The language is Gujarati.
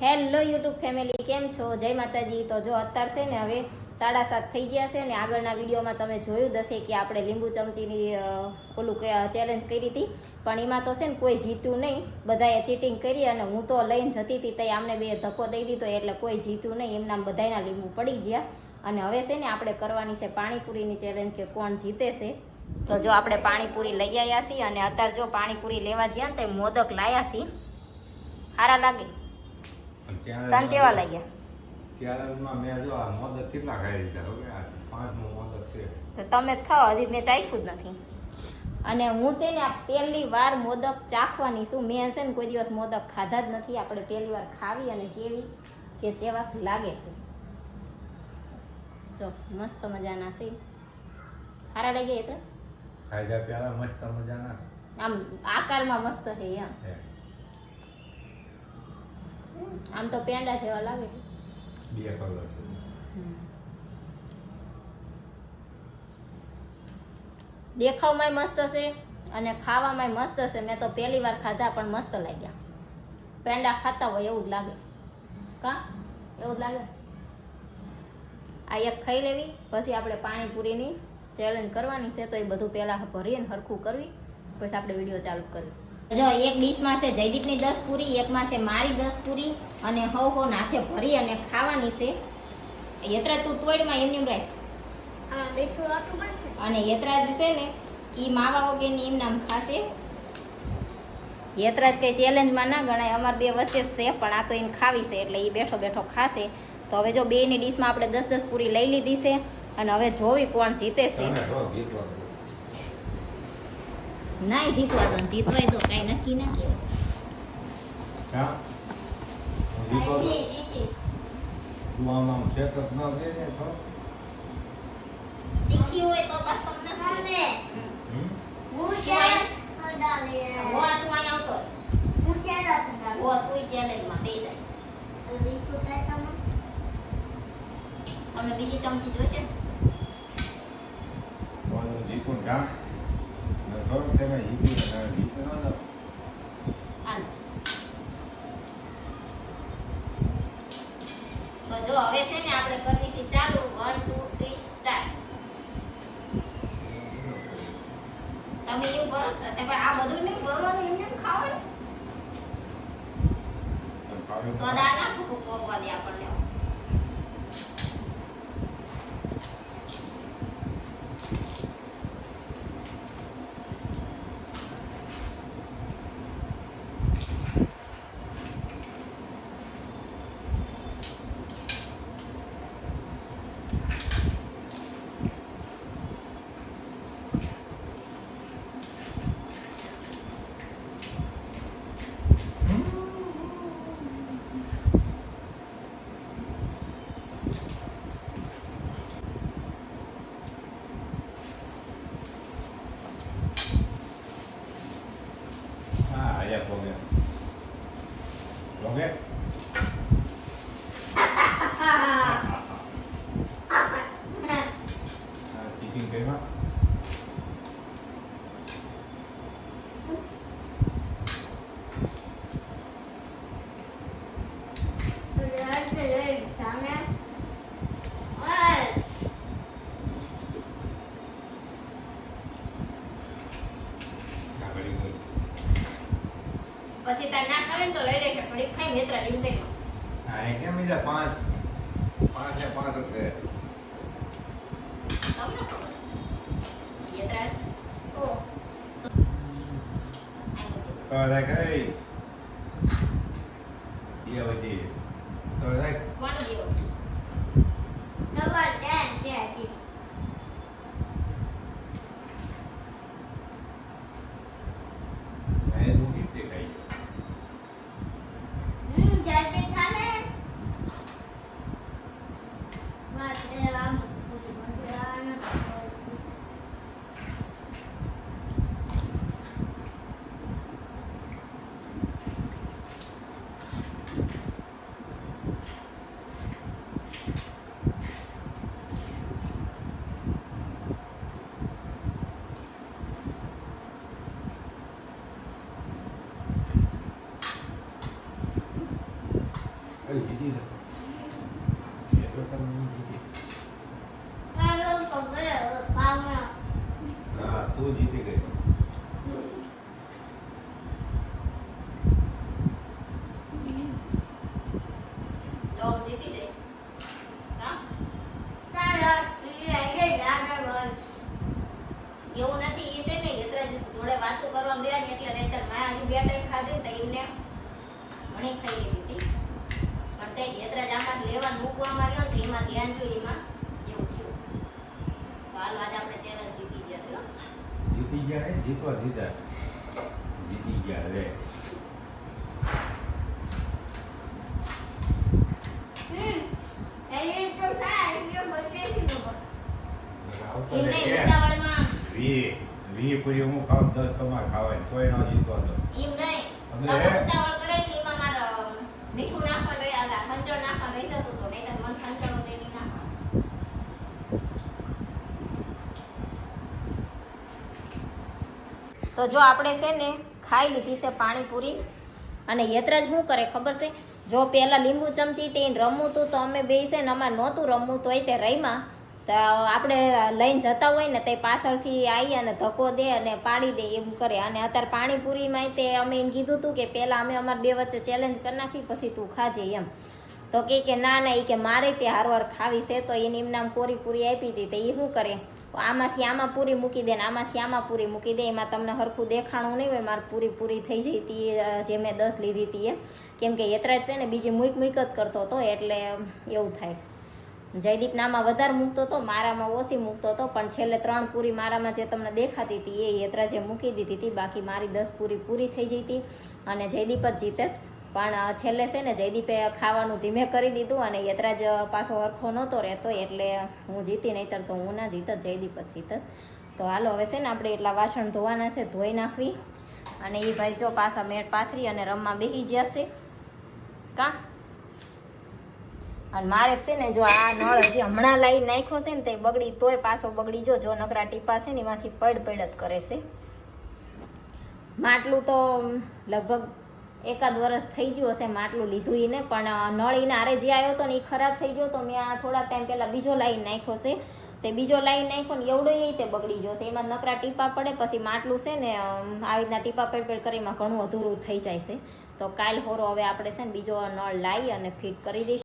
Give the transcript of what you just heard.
હેલો યુટ્યુબ ફેમિલી, કેમ છો? જય માતાજી. તો જો અત્યાર છે ને હવે સાડા સાત થઈ ગયા છે ને આગળના વિડીયોમાં તમે જોયું હશે કે આપણે લીંબુ ચમચીની ઓલું ચેલેન્જ કરી હતી. પણ એમાં તો છે ને કોઈ જીત્યું નહીં. બધાએ ચીટિંગ કરી અને હું તો લઈને જતી હતી તઈ આમને બે ધક્કો દઈ દીધો એટલે કોઈ જીત્યું નહીં. એમના બધાના લીંબુ પડી ગયા. અને હવે છે ને આપણે કરવાની છે પાણીપુરીની ચેલેન્જ કે કોણ જીતે છે. તો જો આપણે પાણીપુરી લઈ આવ્યા છીએ અને અત્યારે જો પાણીપુરી લેવા જ્યાં તો મોદક લાયા છીએ. સારા લાગે. તને કેવા લાગ્યા? ચેનલમાં મેં જો આ મોદક કેટલા ખાઈ લીધા? હવે આ પાંચમો મોદક છે. તો તમે જ ખાઓ હજી મેં ચાખ્યું જ નથી. અને હું છે ને પહેલી વાર મોદક ચાખવાની છું. મેં છે ને કોઈ દિવસ મોદક ખાધા જ નથી. આપણે પહેલી વાર ખાવી અને કેવી કે જેવા લાગે છે. જો મસ્ત મજાના છે. સારા લાગે એટલે જ ખાધા પહેલા મસ્ત મજાના. આમ આકારમાં મસ્ત છે એમ. આમ તો પેંડા જેવા લાગે. બે કલર દેખાવમાંય મસ્ત છે અને ખાવામાં મસ્ત છે. મેં તો પહેલી વાર ખાધા પણ મસ્ત લાગ્યા. પેંડા ખાતા હોય એવું જ લાગે. કા? એવું જ લાગે? આ એક ખાઈ લેવી પછી આપણે પાણીપુરીની ચેલેન્જ કરવાની છે તો એ બધું પહેલાં ભરીને હરખું કરવી પછી આપણે વીડિયો ચાલુ કરવી જો એક ડીશમાં છે જયદીપની દસ પૂરી એકમાં છે મારી દસ પૂરી અને હવ હો નાથે ભરી અને ખાવાની છે. યત્રા તું તોડમાં એમની રાખ અને યતરાજ છે ને એ માવા વગેરેની એમ નામ ખાશે. યતરાજ કઈ ચેલેન્જમાં ના ગણાય અમાર બે વચ્ચે જ છે પણ આ તો એમ ખાવી છે એટલે એ બેઠો બેઠો ખાશે. તો હવે જો બેની ડીશમાં આપણે દસ દસ પૂરી લઈ લીધી છે અને હવે જોવી કોણ જીતે છે. નાય જીતવા તો જીતવાય તો કઈ નક્કી ના કહેવાય હા બીજી ચમચી રીતિ તું આમ આમ સેટઅપ ન દે ને તો તીખી હોય તો પાસ તમને મમ્મી હમ? હું ચેલેન્જ હડાલી હોવા તું અહીંયા આવતો રહે. હું ચેલેન્જ હડાલી હોવા તું ચેલેન્જમાં બે જાય તો રીતુ કઈ તમે તમને બીજી ચમચી જોશે કોનું જીતું જા ને થોડુંક તમે જીતું ને જીત ન જાઓ. હાલો તો જો હવે છે ને આપણે કરવી છે ચાલુ વન ટુ થ્રી સ્ટાર્ટ તમે એવું કરો તો તે પણ આ બધું નહીં ભરવાનું એમને એમ ખાવાનું પણ ભાવે તો દા નાખું તું પોગવા દે આપણને હા આયા પોગે પોગે આ ચીટિંગ કર્યા રાત લઈ તમે ઓય આ ઘડી ગઈ પછી તાર ના ખાવે ને તો લઈ લેશે થોડીક ખાઈ મિત્ર જેવું કઈ હા એ કેમ બીજા પાંચ. પાંચ ને પાંચ રૂપિયા. તમને ખબર? ઓ. એ ઈ આવતી તો લાઈક કોણ દેવો ડબલ ટેન છે ઠીક એ તું ગીતે ખાઈ હમ જલ્દી થાને વાત એ આમ પૂરી બનશે આ નથી કઈ જીતી છે એ તો તમે જીતી આ લોકો ગયો પાવના હા તું જીતી ગઈ જો જીતી જઈ હા તારા પીએ ગઈ આગળ વધ એવું નથી એ છે ને જોડે વાતો કરવા મળ્યા ને એટલે નહીંતર મેં હજી બે ટાઈમ ખાધી તો એમને ઘણી ખાઈ લીધી હતી. પણ તે યત્રાજ આમાં લેવા મૂકવામાં આવ્યો ને તો એમાં ધ્યાન ગયું એમાં એવું થયું. તો હાલ આજે આપણે ચેનલ જીતી ગયા છે જીતી ગયા જીતવા જીતા જીતી ગયા રે તો એમને ઉતાવળમાં વી વી પૂરી હું ખાવ દસ તમારે ખાવાય તોય ન જીતવા દો એમ નહીં. તમે ઉતાવળ કરાવી ને એમાં મીઠું નાખવાનું રહી આલા ખંચળ નાખવાનું રહી જતું હતું નહીંતર મન ખંચળો તો જો આપણે છે ને ખાઈ લીધી છે પાણીપુરી અને યત્રાજ શું કરે ખબર છે? જો પેલા લીંબુ ચમચી તે રમવું તું તો અમે બે છે ને અમારે નહોતું રમવું તોય તે રહીમાં તો આપણે લઈને જતા હોય ને તે પાછળથી આવી અને ધક્કો દે અને પાડી દે એમ કરે. અને અત્યારે પાણીપુરીમાં તે અમે એમ કીધું હતું કે પહેલાં અમે અમારે બે વચ્ચે ચેલેન્જ કરી નાખી, પછી તું ખાજે એમ. તો કે કે ના ના એ કે મારે તે હારવાર ખાવી છે, તો એને એમ નામ કોરી પૂરી આપી હતી તો એ શું કરે? આમાંથી આમાં પૂરી મૂકી દે ને આમાંથી આમાં પૂરી મૂકી દે, એમાં તમને હરખું દેખાણું નહીં હોય, મારે પૂરી પૂરી થઈ જઈ હતી જે મેં દસ લીધી હતી એ કેમ કે યતરાજ છે ને બીજી મૂક મૂક જ કરતો હતો એટલે એવું થાય. જયદીપ નામાં વધારે મૂકતો હતો મારામાં ઓછી મૂકતો હતો પણ છેલ્લે ત્રણ પૂરી મારામાં જે તમને દેખાતી હતી, એ યતરાજે મૂકી દીધી હતી, બાકી મારી દસ પૂરી પૂરી થઈ જઈ હતી અને જયદીપ જ જીતે. પણ છેલ્લે છે ને, જયદીપે ખાવાનું ધીમે કરી દીધું અને યતરાજ પાછો હરખો નહોતો રહેતો, એટલે હું જીતી, નહીતર તો હું ના જીતત, જયદીપ જ જીતત. તો હાલો, હવે છે ને, આપણે એટલા વાસણ ધોવાના છે, ધોઈ નાખવી. અને એ ભાઈ જો પાછા મેળ પાથરી અને રમવા બેસી જશે કા? અને મારે છે ને જો આ નળ હજી હમણાં લાવી નાખ્યો છે ને તે બગડી તોય પાછો બગડી જો જો નકરા ટીપા છે ને એમાંથી પડ પડ જ કરે છે. માટલું તો લગભગ એકાદ વર્ષ થઈ ગયું હશે માટલું લીધું એને પણ નળ એને આરે જે આવ્યો હતો ને એ ખરાબ થઈ ગયો તો મેં આ થોડા ટાઈમ પહેલાં બીજો લાઈન નાખ્યો છે. તે બીજો લાઈન નાખ્યો ને એવડો એ તે બગડી ગયો છે. એમાં નકરા ટીપા પડે, પછી માટલું છે ને આવી રીતના ટીપા પેડ પેડ કરી એમાં ઘણું અધૂરું થઈ જાય છે. તો કાલ હોરો હવે આપણે છે ને બીજો નળ લાવી અને ફિટ કરી દઈશું.